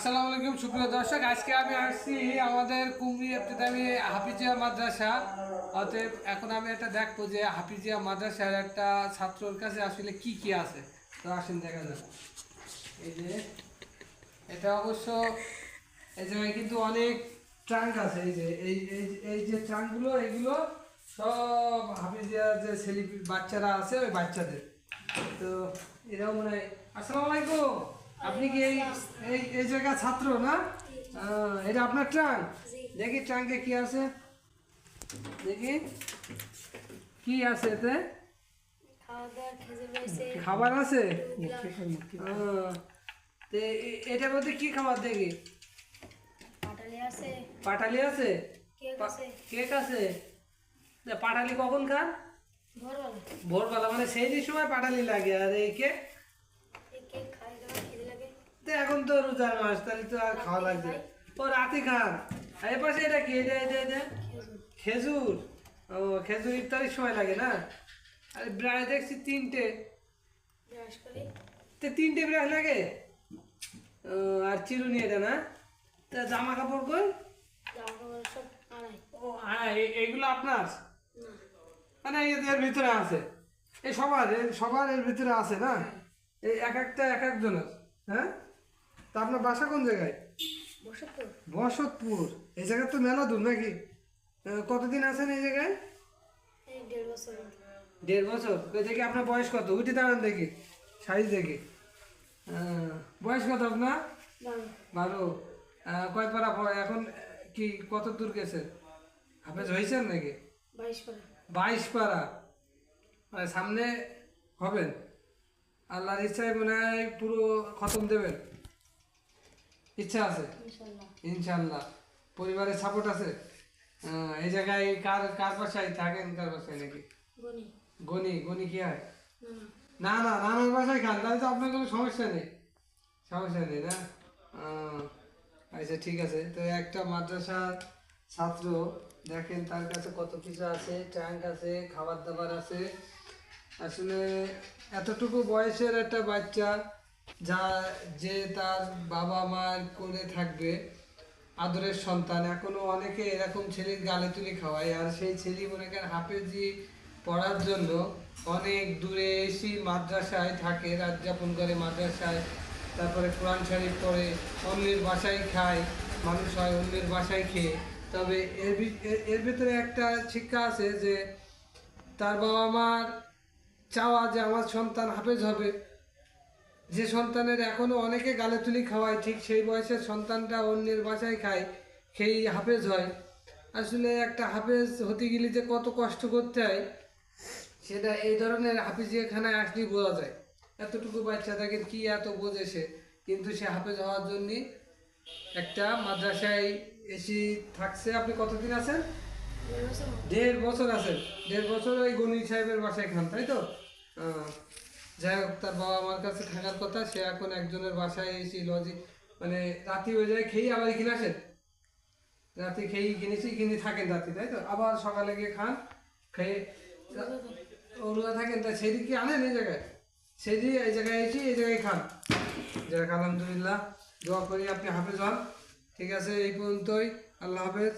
আসসালামু আলাইকুম, সুপ্রিয় দর্শক। আজকে আমি আসছি আমাদের কুমড়ি আমি হাফিজিয়া মাদ্রাসা। অতএব এখন আমি এটা দেখব যে হাফিজিয়া মাদ্রাসার একটা ছাত্রর কাছে আসলে কি কি আছে। তো আসেন, দেখা যাক। এই যে, এটা অবশ্য এই জায়গায় কিন্তু অনেক ট্রাঙ্ক আছে। এই যে, এই এই এই যে ট্রাঙ্কগুলো, এগুলো সব হাফিজিয়া যে ছেলে বাচ্চারা আছে, ওই বাচ্চাদের। তো এরাও মনে হয় আসসালামু আলাইকুম। আপনি কি এই এই এই জায়গার ছাত্র না? এটা আপনার ট্রাঙ্ক? দেখি ট্রাঙ্কে কি আছে। দেখি। কি আছে এতে? খাবার আছে? তো এটার মধ্যে কি খাবার দেখি? পাটালি আছে? কেক আছে? পাটালি কখন খান? ভোরবেলা। ভোরবেলা মানে সেই সময় পাটালি লাগে আর এই কেক এই কেক খাই দাওয়া খেতে লাগে এখন তো রোজার মাস তাহলে তো আর খাওয়া লাগবে ও রাতে খান। আর এ পাশে এটা কি? এটা এটা এটা? খেজুর। ও খেজুর ইফতারির সময় লাগে না? আরে ব্রাশ দেখছি তিনটে। তো তিনটে ব্রাশ লাগে? ও, আর চিরুনি এটা না? তা জামা কাপড় কই? ও হ্যাঁ এ- এইগুলো আপনার? মানে এর ভিতরে আছে। এই সবার সবার এর ভিতরে আছে না? এই এক একটা এক একজনের হ্যাঁ? তা আপনার বাসা কোন জায়গায়? বসতপুর। এই জায়গা তো মেলা দূর নাকি? কতদিন আছেন এই জায়গায়? দেড় বছর তো দেখি আপনার বয়স কত? উঠে দাঁড়ান দেখি সাইজ দেখি। বয়স কত আপনার? বারো। বারো। আহ, কয় পারা পড়ে এখন কি কত দূর গেছে? আপনি হয়েছেন নাকি? বাইশ পারা। মানে সামনে হবেন। আল্লাহর ইচ্ছায় মনে হয় পুরো খতম দেবেন। ইচ্ছা আছে? ইনশাল্লাহ। পরিবারের সাপোর্ট আছে? এই জায়গায় কার কার বাসায় থাকেন কার বাসায় নাকি? গনি। গনি কি হয়? না। না নানার বাসায় খান তাহলে তো আপনার কোনো সমস্যা নেই। সমস্যা নেই না? আচ্ছা ঠিক আছে। তো একটা মাদ্রাসার ছাত্র দেখেন তার কাছে কত কিছু আছে ট্যাঙ্ক আছে খাবার দাবার আছে। আসলে এতটুকু বয়সের একটা বাচ্চা যা যে তার বাবা মার করে থাকবে, আদরের সন্তান, এখনও অনেকে এরকম ছেলের গালে তুলে খাওয়ায়, আর সেই ছেলে মনে করেন হাফেজি পড়ার জন্য অনেক দূরে এসে মাদ্রাসায় থাকে, রাত যাপন করে মাদ্রাসায়, তারপরে কোরআন শরীফ পড়ে, অন্যের বাসায় খায়, মানুষ হয় অন্যের বাসায় খেয়ে। তবে এর এর ভিতরে একটা শিক্ষা আছে যে, তার বাবা মার চাওয়া যে আমার সন্তান হাফেজ হবে যে সন্তানের এখনও অনেকে গালে তুলি খাওয়ায় ঠিক সেই বয়সের সন্তানটা অন্যের বাসায় খায় সেই হাফেজ হয়। আসলে একটা হাফেজ হতে গেলে যে কত কষ্ট করতে হয় সেটা এই ধরনের হাফিজিয়াখানায় আসলেই বোঝা যায়। এতটুকু বাচ্চা থাকে কি এত বোঝে সে? কিন্তু সে হাফেজ হওয়ার জন্যে একটা মাদ্রাসায় এসে থাকছে। আপনি কতদিন আছেন? দেড় বছর। আছেন। দেড় বছর ওই গণি সাহেবের বাসায় খান তাই তো? যাই হোক, তার বাবা মার কাছে থাকার কথা, সে এখন একজনের বাসায় এসে লজি মানে রাতি হয়ে যায় খেয়ে আবার কিনে আসেন। রাতে খেয়ে কিনেছি কিনে থাকেন রাতে তাই তো? আবার সকালে গিয়ে খান, খেয়ে ও থাকেন, তা সেদিক আনেন এই জায়গায়? সেদিক এই জায়গায় এসে এই জায়গায় খান। যাক আলহামদুলিল্লাহ, দোয়া করি আপনি হাফেজ হন। ঠিক আছে, এই পর্যন্তই, আল্লাহ হাফেজ।